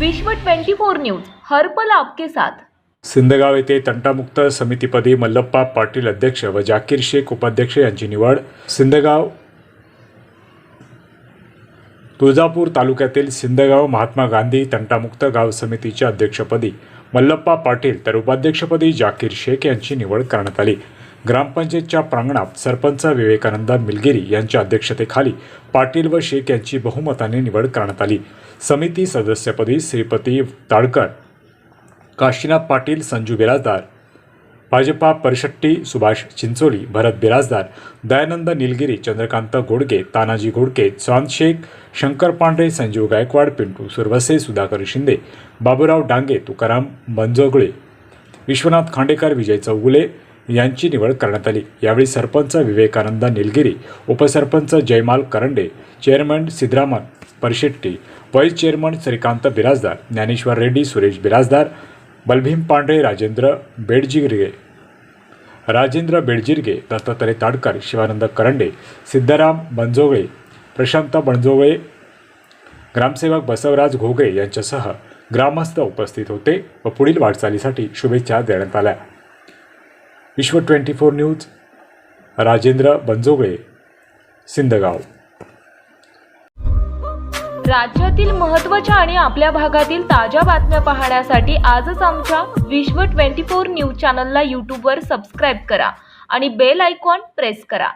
विश्व 24 न्यूज हरपल आपके साथ. सिंदगाव येथे तंटामुक्त समितीपदी मल्लप्पा पाटील अध्यक्ष व जाकीर शेख उपाध्यक्ष यांची निवड. सिंदगाव तुळजापूर तालुक्यातील सिंदगाव महात्मा गांधी तंटामुक्त गाव समितीच्या अध्यक्षपदी मल्लप्पा पाटील तर उपाध्यक्षपदी जाकीर शेख यांची निवड करण्यात आली. ग्रामपंचायतच्या प्रांगणात सरपंच विवेकानंद मिलगिरी यांच्या अध्यक्षतेखाली पाटील व शेख यांची बहुमताने निवड करण्यात आली. समिती सदस्यपदी श्रीपती ताडकर काशीनाथ पाटील संजू बिराजदार भाजपा परशट्टी सुभाष चिंचोली भरत बिराजदार दयानंद निलगिरी चंद्रकांत घोडके तानाजी घोडके चांद शेख शंकर पांढरे संजीव गायकवाड पिंटू सुरवसे सुधाकर शिंदे बाबूराव डांगे तुकाराम मंजोगळे विश्वनाथ खांडेकर विजय चौगुले यांची निवड करण्यात आली. यावेळी सरपंच विवेकानंद निलगिरी उपसरपंच Jaymal Karande chairman Siddharaman Parshetti vice chairman Shrikant Birajdar Dnyaneshwar Reddy Suresh Birajdar Balbhim Pandhare Rajendra Bedjirge Rajendra Bedjirge Dattatray Tadkar Shivanand Karande Siddharam बनजोगळे Prashant बनजोगळे ग्रामसेवक बसवराज घोगळे यांच्यासह ग्रामस्थ उपस्थित होते व पुढील वाटचालीसाठी शुभेच्छा देण्यात आल्या. Vishwa twenty four news Rajendra Banjogale Sindgaon राज्यातील महत्त्वाच्या आणि आपल्या भागातील ताज्या बातम्या पाहण्यासाठी आजच आमच्या विश्व 24 न्यूज चॅनलला यूट्यूबवर सबस्क्राईब करा आणि बेल आयकॉन प्रेस करा.